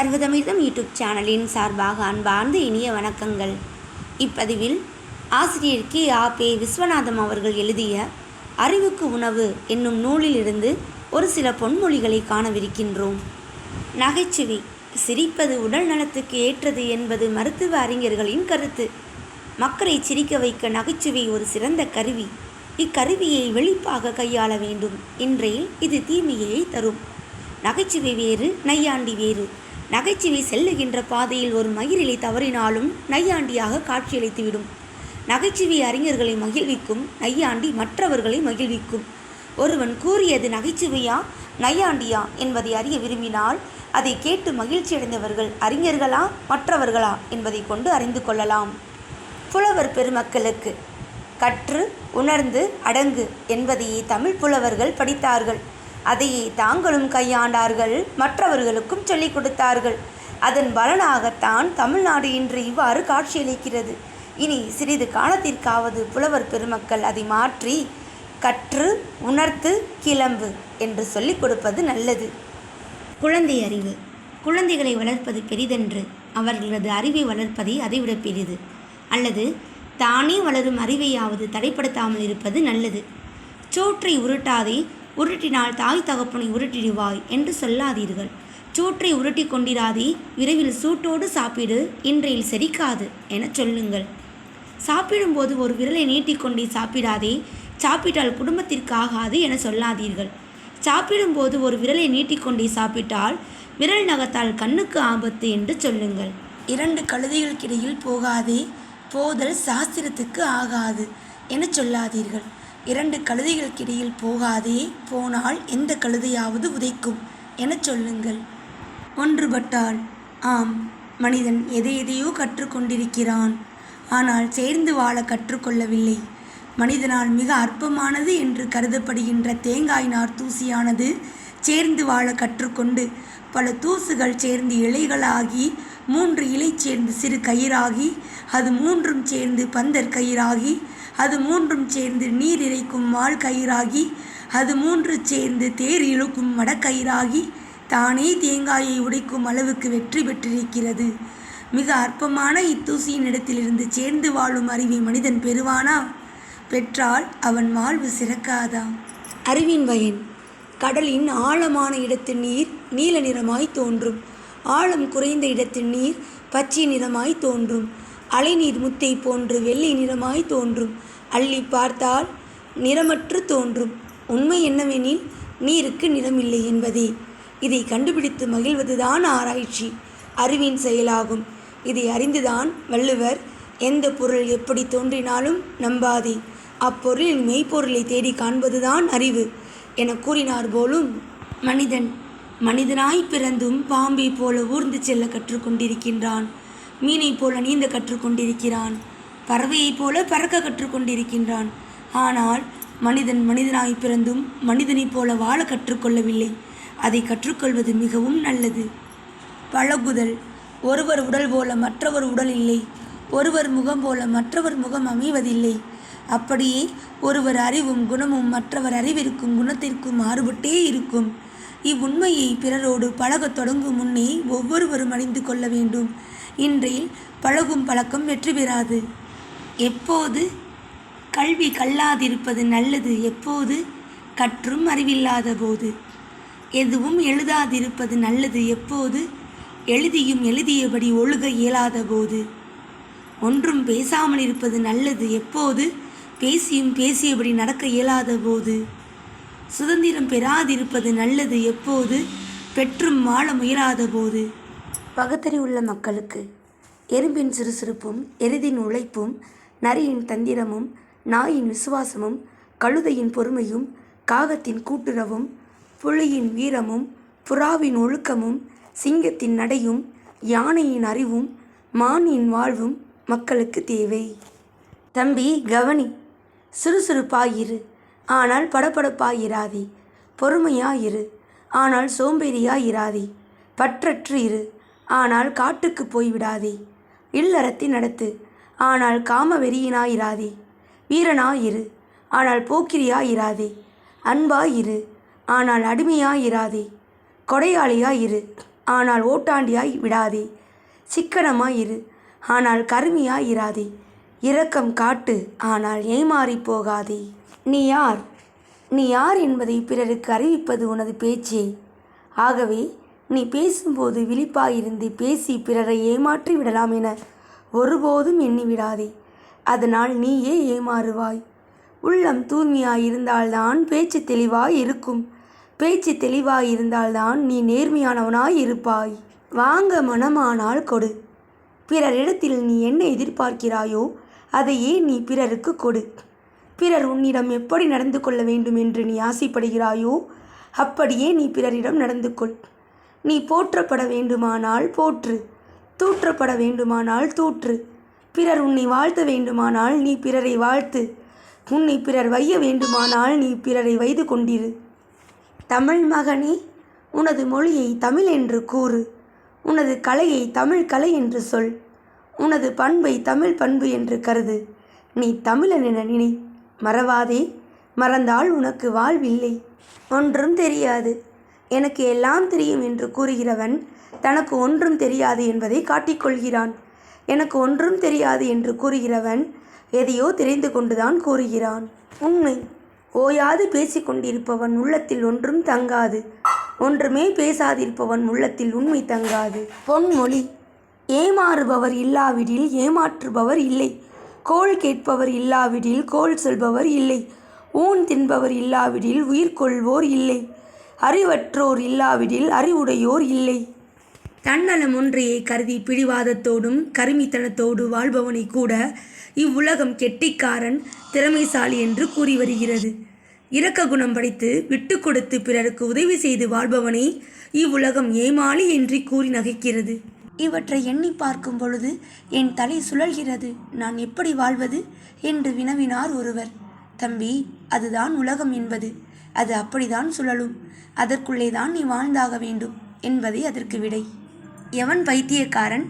பர்வதமிர்தம் YouTube சேனலின் சார்பாக அன்பார்ந்த இனிய வணக்கங்கள். இப்பதிவில் ஆசிரியர் கே. ஆ. பே. விஸ்வநாதம் அவர்கள் எழுதிய அறிவுக்கு உணவு என்னும் நூலிலிருந்து ஒரு சில பொன்மொழிகளை காணவிருக்கின்றோம். நகைச்சுவை சிரிப்பது உடல் நலத்துக்கு ஏற்றது என்பது மருத்துவ அறிஞர்களின் கருத்து. மக்களை சிரிக்க வைக்க நகைச்சுவை ஒரு சிறந்த கருவி. இக்கருவியை வெளிப்பாக கையாள வேண்டும். இன்றையில் இது தீமையை தரும். நகைச்சுவை வேறு நையாண்டி வேறு. நகைச்சுவை செல்லுகின்ற பாதையில் ஒரு மயிரிலை தவறினாலும் நையாண்டியாக காட்சியளித்துவிடும். நகைச்சுவை அறிஞர்களை மகிழ்விக்கும் நையாண்டி மற்றவர்களை மகிழ்விக்கும். ஒருவன் கூறியது நகைச்சுவையா நையாண்டியா என்பதை அறிய விரும்பினால் அதை கேட்டு மகிழ்ச்சியடைந்தவர்கள் அறிஞர்களா மற்றவர்களா என்பதை கொண்டு அறிந்து கொள்ளலாம். புலவர் பெருமக்களுக்கு கற்று உணர்ந்து அடங்கு என்பதையே தமிழ் புலவர்கள் படித்தார்கள். அதையே தாங்களும் கையாண்டார்கள். மற்றவர்களுக்கும் சொல்லிக் கொடுத்தார்கள். அதன் பலனாகத்தான் தமிழ்நாடு இன்று இவ்வாறு காட்சியளிக்கிறது. இனி சிறிது காலத்திற்காவது புலவர் பெருமக்கள் அதை மாற்றி கற்று உணர்த்து கிளம்பு என்று சொல்லிக் கொடுப்பது நல்லது. குழந்தை அறிவு. குழந்தைகளை வளர்ப்பது பெரிதென்று அவர்களது அறிவை வளர்ப்பதை அதைவிட பெரிது. அல்லது தானே வளரும் அறிவையாவது தடைப்படுத்தாமல் இருப்பது நல்லது. சோற்றை உருட்டாதே உருட்டினால் தாய் தகப்பனை உருட்டிடுவாய் என்று சொல்லாதீர்கள். சூற்றை உருட்டி கொண்டிராதே விரைவில் சூட்டோடு சாப்பிடு இன்றையில் செரிக்காது என சொல்லுங்கள். சாப்பிடும்போது ஒரு விரலை நீட்டிக்கொண்டே சாப்பிடாதே சாப்பிட்டால் குடும்பத்திற்கு ஆகாது என சொல்லாதீர்கள். சாப்பிடும்போது ஒரு விரலை நீட்டிக்கொண்டே சாப்பிட்டால் விரல் நகத்தால் கண்ணுக்கு ஆபத்து என்று சொல்லுங்கள். இரண்டு கழுதைகளுக்கிடையில் போகாதே போதல் சாஸ்திரத்துக்கு ஆகாது என சொல்லாதீர்கள். இரண்டு கழுதைகளுக்கிடையில் போகாதே போனால் எந்த கழுதையாவது உதைக்கும். எனச் சொல்லுங்கள். ஒன்றுபட்டால் ஆம் மனிதன் எதை எதையோ கற்றுக்கொண்டிருக்கிறான் ஆனால் சேர்ந்து வாழ கற்றுக்கொள்ளவில்லை மனிதனால் மிக அற்பமானது என்று கருதப்படுகின்ற தேங்காய் நார் தூசியானது சேர்ந்து வாழ கற்றுக்கொண்டு பல தூசுகள் சேர்ந்து இலைகளாகி மூன்று இலை சேர்ந்து சிறு கயிறாகி அது மூன்றும் சேர்ந்து பந்தர் கயிறாகி அது மூன்றும் சேர்ந்து நீர் இறைக்கும் மால் கயிறாகி அது மூன்று சேர்ந்து தேர் இழுக்கும் மடக்கயிறாகி தானே தேங்காயை உடைக்கும் அளவுக்கு வெற்றி பெற்றிருக்கிறது. மிக அற்பமான இத்தூசியின் இடத்திலிருந்து சேர்ந்து வாழும் அறிவை மனிதன் பெறுவானா? பெற்றால் அவன் வாழ்வு சிறக்காதா? அறிவின் பயன் கடலின் ஆழமான இடத்து நீர் நீல நிறமாய் தோன்றும். ஆழம் குறைந்த இடத்து நீர் பச்சை நிறமாய் தோன்றும். அலைநீர் முத்தை போன்று வெள்ளை நிறமாய் தோன்றும். அள்ளி பார்த்தால் நிறமற்று தோன்றும். உண்மை என்னவெனில் நீருக்கு நிறமில்லை என்பதே. இதை கண்டுபிடித்து மகிழ்வதுதான் ஆராய்ச்சி. அறிவின் செயலாகும். இதை அறிந்துதான் வள்ளுவர் எந்த பொருள் எப்படி தோன்றினாலும் நம்பாதே. அப்பொருளின் மெய்ப்பொருளை தேடி காண்பதுதான் அறிவு என கூறினார் போலும் மனிதன். மனிதனாய் பிறந்தும் பாம்பை போல ஊர்ந்து செல்ல கற்றுக்கொண்டிருக்கின்றான் மீனைப் போல நீந்த கற்றுக்கொண்டிருக்கிறான். பறவையைப் போல பறக்க கற்றுக்கொண்டிருக்கின்றான். ஆனால் மனிதன் மனிதனாய் பிறந்தும் மனிதனைப் போல வாழ கற்றுக்கொள்ளவில்லை. அதை கற்றுக்கொள்வது மிகவும் நல்லது. பழகுதல். ஒருவர் உடல் போல மற்றவர் உடல் இல்லை. ஒருவர் முகம் போல மற்றவர் முகம் அமைவதில்லை. அப்படியே ஒருவர் அறிவும் குணமும் மற்றவர் அறிவிற்கும் குணத்திற்கும் மாறுபட்டே இருக்கும். இவ்வுண்மையை பிறரோடு பழகத் தொடங்கும் முன்னே ஒவ்வொருவரும் அறிந்து கொள்ள வேண்டும். இன்றையில் பழகும் பழக்கம் வெற்றி பெறாது. எப்போது கல்வி கல்லாதிருப்பது நல்லது எப்போது கற்றும் அறிவில்லாத போது. எதுவும் எழுதாதிருப்பது நல்லது எப்போது எழுதியும் எழுதியபடி ஒழுக இயலாத போது. ஒன்றும் பேசாமல் இருப்பது நல்லது எப்போது பேசியும் பேசியபடி நடக்க இயலாத போது. சுதந்திரம் பெறாதிருப்பது நல்லது எப்போது பெற்றும் வாழ முயலாத போது. பகுத்தறிவுள்ள மக்களுக்கு எறும்பின் சுறுசுறுப்பும் எருதின் உழைப்பும் நரியின் தந்திரமும் நாயின் விசுவாசமும் கழுதையின் பொறுமையும் காகத்தின் கூட்டுறவும் புலியின் வீரமும் புறாவின் ஒழுக்கமும் சிங்கத்தின் நடையும் யானையின் அறிவும் மானின் வாழ்வும் மக்களுக்கு தேவை. தம்பி கவனி சுறுசுறுப்பாயிரு. ஆனால் படபடப்பாயிராதே. பொறுமையாயிரு. ஆனால் சோம்பேறியாயிராதே. பற்றற்று இரு ஆனால் காட்டுக்கு போய்விடாதே. இல்லறத்தை நடத்து. ஆனால் காம வெறியினாயிராதே வீரனாயிரு. ஆனால் போக்கிரியாயிராதே. அன்பாயிரு. ஆனால் அடிமையாயிராதே. கொடையாளியாயிரு. ஆனால் ஓட்டாண்டியாய் விடாதே. சிக்கனமாயிரு. ஆனால் கருமியாயிராதே. இரக்கம் காட்டு. ஆனால் ஏமாறி போகாதே. நீ யார்? நீ யார் என்பதை பிறருக்கு அறிவிப்பது உனது பேச்சே. ஆகவே நீ பேசும்போது விழிப்பாயிருந்து பேசி பிறரை ஏமாற்றி விடலாம் என ஒருபோதும் எண்ணி விடாதே அதனால் நீயே ஏமாறுவாய். உள்ளம் தூய்மையாயிருந்தால்தான் பேச்சு தெளிவாய் இருக்கும். பேச்சு தெளிவாய் இருந்தால்தான் நீ நேர்மையானவனாய் இருப்பாய். வாங்க மனமானால் கொடு. பிறரிடத்தில் நீ என்ன எதிர்பார்க்கிறாயோ அதையே நீ பிறருக்கு கொடு. பிறர் உன்னிடம் எப்படி நடந்து கொள்ள வேண்டும் என்று நீ ஆசைப்படுகிறாயோ அப்படியே நீ பிறரிடம் நடந்து கொள். நீ போற்றப்பட வேண்டுமானால் போற்று. தூற்றப்பட வேண்டுமானால் தூற்று. பிறர் உன்னை வாழ்த்த வேண்டுமானால் நீ பிறரை வாழ்த்து. உன்னை பிறர் வைய வேண்டுமானால் நீ பிறரை வைத்து கொண்டிரு. தமிழ் மகனே உனது மொழியை தமிழ் என்று கூறு. உனது கலையை தமிழ் கலை என்று சொல். உனது பண்பை தமிழ் பண்பு என்று கருது. நீ தமிழன் என நினை. மறவாதே மறந்தால் உனக்கு வாழ்வில்லை. ஒன்றும் தெரியாது. எனக்கு எல்லாம் தெரியும் என்று கூறுகிறவன் தனக்கு ஒன்றும் தெரியாது என்பதை காட்டிக்கொள்கிறான். எனக்கு ஒன்றும் தெரியாது என்று கூறுகிறவன் எதையோ தெரிந்து கொண்டுதான் கூறுகிறான். உண்மை ஓயாது பேசிக்கொண்டிருப்பவன் உள்ளத்தில் ஒன்றும் தங்காது. ஒன்றுமே பேசாதிருப்பவன் உள்ளத்தில் உண்மை தங்காது. பொன்மொழி ஏமாறுபவர் இல்லாவிடில் ஏமாற்றுபவர் இல்லை. கோள் கேட்பவர் இல்லாவிடில் கோள் சொல்பவர் இல்லை. ஊன் தின்பவர் இல்லாவிடில் உயிர் கொள்வோர் இல்லை. அறிவற்றோர் இல்லாவிடில் அறிவுடையோர் இல்லை. தன்னலம் ஒன்றையே கருதி பிடிவாதத்தோடும் கருமித்தனத்தோடு வாழ்பவனை கூட இவ்வுலகம் கெட்டிக்காரன் திறமைசாலி என்று கூறி வருகிறது. இரக்க குணம் படைத்து விட்டு கொடுத்து பிறருக்கு உதவி செய்து வாழ்பவனை இவ்வுலகம் ஏமாளி என்று கூறி நகைக்கிறது. இவற்றை எண்ணி பார்க்கும் பொழுது என் தலை சுழல்கிறது. நான் எப்படி வாழ்வது? என்று வினவினார் ஒருவர். தம்பி அதுதான் உலகம் என்பது. அது அப்படிதான் சுழலும். அதற்குள்ளே தான் நீ வாழ்ந்தாக வேண்டும் என்பதே அதற்கு விடை. எவன் பைத்தியக்காரன்?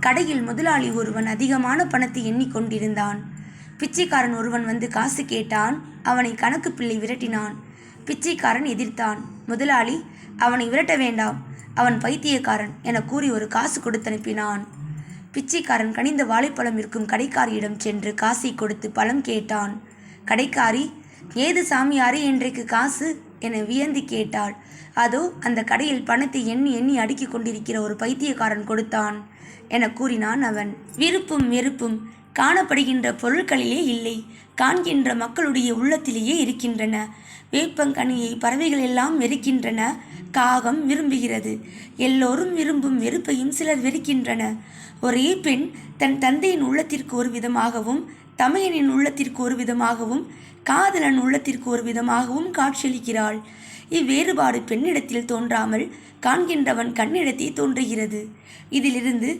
கடையில் முதலாளி ஒருவன் அதிகமான பணத்தை எண்ணிக்கொண்டிருந்தான் பிச்சைக்காரன் ஒருவன் வந்து காசு கேட்டான் அவனை கணக்கு பிள்ளை விரட்டினான். பிச்சைக்காரன் எதிர்த்தான். முதலாளி அவனை விரட்ட வேண்டாம் அவன் பைத்தியக்காரன் என கூறி ஒரு காசு கொடுத்து அனுப்பினான் பிச்சைக்காரன் கனிந்த வாழைப்பழம் இருக்கும் கடைக்காரியிடம் சென்று காசை கொடுத்து பழம் கேட்டான். கடைக்காரி ஏது சாமியாரே இன்றைக்கு காசு? என வியந்து கேட்டாள். அதோ அந்த கடையில் பணத்தை எண்ணி எண்ணி அடுக்கிக் கொண்டிருக்கிற ஒரு பைத்தியக்காரன் கொடுத்தான் என கூறினான் அவன். விருப்பும் வெறுப்பும் காணப்படுகின்ற பொருட்களிலே இல்லை. காண்கின்ற மக்களுடைய உள்ளத்திலேயே இருக்கின்றன. வேப்பங்கனியை பறவைகள் எல்லாம் வெறுக்கின்றன. காகம் விரும்புகிறது. எல்லோரும் விரும்பும் வெறுப்பையும் சிலர் வெறுக்கின்றன ஒரே பெண் தன் தந்தையின் உள்ளத்திற்கு ஒரு விதமாகவும் தமையனின் உள்ளத்திற்கு ஒரு விதமாகவும் காதலன் உள்ளத்திற்கு ஒரு விதமாகவும் காட்சியளிக்கிறாள். இவ்வேறுபாடு பெண்ணிடத்தில் தோன்றாமல் காண்கின்றவன் கண்ணிடத்தே தோன்றுகிறது. இதிலிருந்து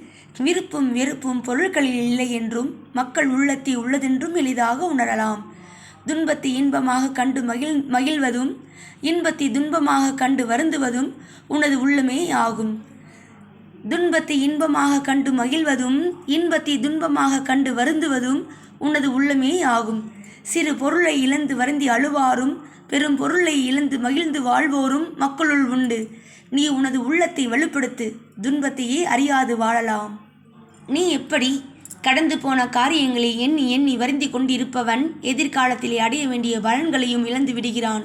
விருப்பும் வெறுப்பும் பொருட்களில் இல்லை என்றும் மக்கள் உள்ளத்தை உள்ளதென்றும் எளிதாக உணரலாம். துன்பத்தை இன்பமாக கண்டு மகிழ் மகிழ்வதும் இன்பத்தை துன்பமாக கண்டு வருந்துவதும் உனது உள்ளமே ஆகும். துன்பத்தை இன்பமாக கண்டு மகிழ்வதும் இன்பத்தை துன்பமாக கண்டு வருந்துவதும் உனது உள்ளமே ஆகும். சிறு பொருளை இழந்து வருந்தி அழுவாரும் பெரும் பொருளை இழந்து மகிழ்ந்து வாழ்வோரும் மக்களுள் உண்டு. நீ உனது உள்ளத்தை வலுப்படுத்து துன்பத்தையே அறியாது வாழலாம். நீ எப்படி கடந்து போன காரியங்களை எண்ணி எண்ணி வருந்தி கொண்டிருப்பவன் எதிர்காலத்திலே அடைய வேண்டிய பலன்களையும் இழந்து விடுகிறான்.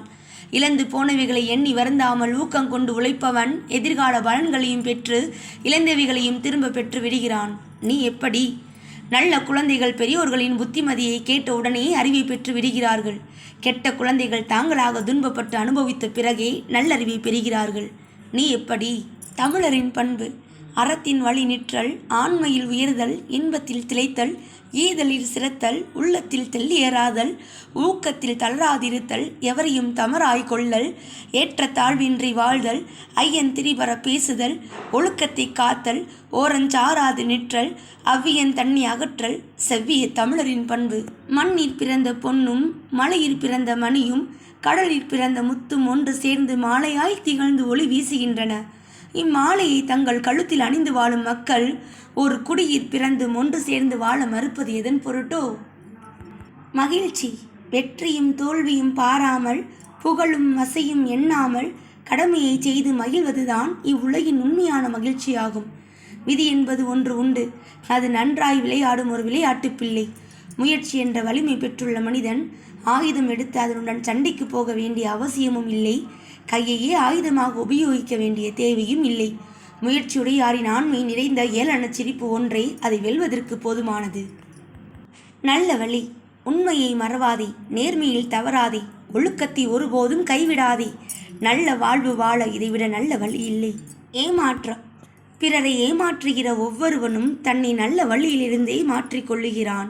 இழந்து போனவைகளை எண்ணி வருந்தாமல் ஊக்கம் கொண்டு உழைப்பவன் எதிர்கால பலன்களையும் பெற்று இழந்தவைகளையும் திரும்ப பெற்று விடுகிறான். நீ எப்படி நல்ல குழந்தைகள் பெரியோர்களின் புத்திமதியை கேட்ட உடனே அறிவை பெற்று விடுகிறார்கள். கெட்ட குழந்தைகள் தாங்களாக துன்பப்பட்டு அனுபவித்த பிறகே நல்லறிவை பெறுகிறார்கள். நீ எப்படி? தமிழரின் பண்பு. அறத்தின் வழி நிற்றல் ஆண்மையில் உயர்தல் இன்பத்தில் திளைத்தல் ஈதலில் சிறத்தல் உள்ளத்தில் தெள்ளியறாதல் ஊக்கத்தில் தளராதிருத்தல் எவரையும் தமராய் கொள்ளல் ஏற்ற தாழ்வின்றி வாழ்தல் ஐயன் திரிபர பேசுதல் ஒழுக்கத்தை காத்தல் ஓரஞ்சாராது நிற்றல் அவ்வியன் தண்ணி அகற்றல் செவ்விய தமிழரின் பண்பு. மண்ணில் பிறந்த பொன்னும் மலையில் பிறந்த மணியும் கடலில் பிறந்த முத்தும் ஒன்று சேர்ந்து மாலையாய் திகழ்ந்து ஒளி வீசுகின்றன. இம்மாலையை தங்கள் கழுத்தில் அணிந்து வாழும் மக்கள் ஒரு குடியில் பிறந்து ஒன்று சேர்ந்து வாழ மறுப்பது எதன் பொருட்டோ? மகிழ்ச்சி வெற்றியும் தோல்வியும் பாராமல் புகழும் வசையும் எண்ணாமல் கடமையை செய்து மகிழ்வதுதான் இவ்வுலகின் உண்மையான மகிழ்ச்சியாகும். விதி என்பது ஒன்று உண்டு. அது நன்றாய் விளையாடும் ஒரு விளையாட்டு பிள்ளை. முயற்சி என்ற வலிமை பெற்றுள்ள மனிதன் ஆயுதம் எடுத்து அதனுடன் சண்டைக்கு போக வேண்டிய அவசியமும் இல்லை. கையையே ஆயுதமாக உபயோகிக்க வேண்டிய தேவையும் இல்லை. முயற்சியுடையாரின் ஆண்மை நிறைந்த ஏளனச் சிரிப்பு ஒன்றே அதை வெல்வதற்கு போதுமானது. நல்ல வழி. உண்மையை மறவாதே. நேர்மையில் தவறாதே. ஒழுக்கத்தை ஒருபோதும் கைவிடாதே. நல்ல வாழ்வு வாழ இதைவிட நல்ல வழி இல்லை. ஏமாற்றம். பிறரை ஏமாற்றுகிற ஒவ்வொருவனும் தன்னை நல்ல வழியிலிருந்தே மாற்றிக்கொள்ளுகிறான்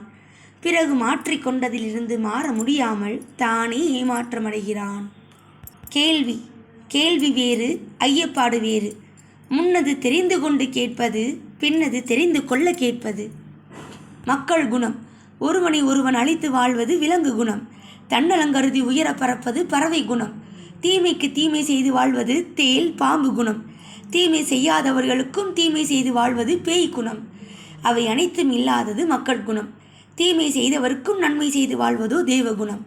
பிறகு மாற்றிக்கொண்டதிலிருந்து மாற முடியாமல் தானே ஏமாற்றமடைகிறான். கேள்வி. கேள்வி வேறு ஐயப்பாடு வேறு. முன்னது தெரிந்து கொண்டு கேட்பது பின்னது தெரிந்து கொள்ள கேட்பது. மக்கள் குணம். ஒருவனை ஒருவன் அழித்து வாழ்வது விலங்கு குணம். தன்னலங்கருதி உயர பறப்பது பறவை குணம். தீமைக்கு தீமை செய்து வாழ்வது தேல் பாம்பு குணம். தீமை செய்யாதவர்களுக்கும் தீமை செய்து வாழ்வது பேய் குணம். அவை அனைத்தும் இல்லாதது மக்கள் குணம். தீமை செய்தவருக்கும் நன்மை செய்து வாழ்வதோ தேவகுணம்.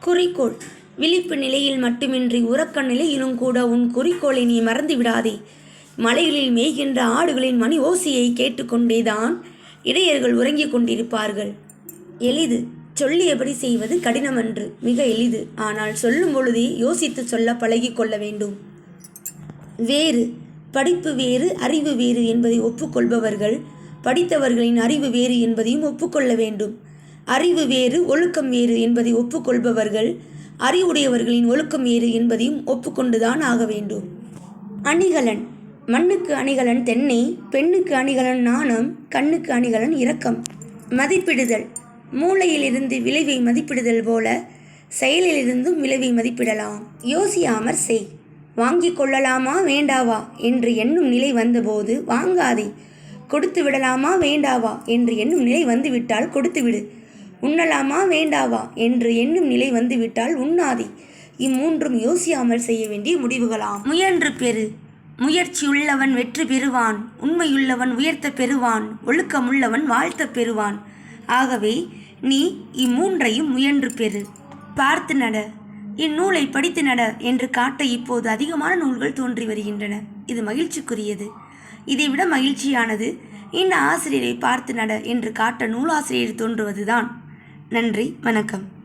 குறிக்கோள். விழிப்பு நிலையில் மட்டுமின்றி உறக்க நிலையிலும் கூட உன் குறிக்கோளை நீ மறந்து விடாதே. மலைகளில் மேய்கின்ற ஆடுகளின் மணி ஓசையை கேட்டுக்கொண்டேதான் இடையர்கள் உறங்கிக் கொண்டிருப்பார்கள். எளிது. சொல்லியபடி செய்வது கடினமன்று மிக எளிது. ஆனால் சொல்லும் பொழுதே யோசித்து சொல்ல பழகி கொள்ள வேண்டும். வேறு. படிப்பு வேறு அறிவு வேறு என்பதை ஒப்புக்கொள்பவர்கள் படித்தவர்களின் அறிவு வேறு என்பதையும் ஒப்புக்கொள்ள வேண்டும். அறிவு வேறு ஒழுக்கம் வேறு என்பதை ஒப்புக்கொள்பவர்கள் அறிவுடையவர்களின் ஒழுக்கம் ஏறு என்பதையும் ஒப்புக்கொண்டுதான் ஆக வேண்டும். அணிகலன். மண்ணுக்கு அணிகலன் தென்னை பெண்ணுக்கு அணிகலன் நாணம் கண்ணுக்கு அணிகலன் இரக்கம். மதிப்பிடுதல். மூளையிலிருந்து விளைவை மதிப்பிடுதல் போல செயலிலிருந்தும் விளைவை மதிப்பிடலாம். யோசியாமற் செய். வாங்கிக் கொள்ளலாமா வேண்டாவா என்று எண்ணும் நிலை வந்தபோது வாங்காதே. கொடுத்து விடலாமா வேண்டாவா என்று எண்ணும் நிலை வந்துவிட்டால் கொடுத்துவிடு. உண்ணலாமா வேண்டாவா? என்று எண்ணும் நிலை வந்துவிட்டால் உண்ணாதே. இம்மூன்றும் யோசியாமல் செய்ய வேண்டிய முடிவுகளாம். முயன்று பெறு. முயற்சியுள்ளவன் வெற்றி பெறுவான். உண்மையுள்ளவன் உயர்த்த பெறுவான். ஒழுக்கமுள்ளவன் வாழ்த்தப் பெறுவான். ஆகவே நீ இம்மூன்றையும் முயன்று பெறு. பார்த்து நட. இந்நூலை படித்து நட என்று காட்ட இப்போது அதிகமான நூல்கள் தோன்றி வருகின்றன. இது மகிழ்ச்சிக்குரியது. இதைவிட மகிழ்ச்சியானது இந்த ஆசிரியரை பார்த்து நட என்று காட்ட நூலாசிரியர் தோன்றுவதுதான். நன்றி வணக்கம்.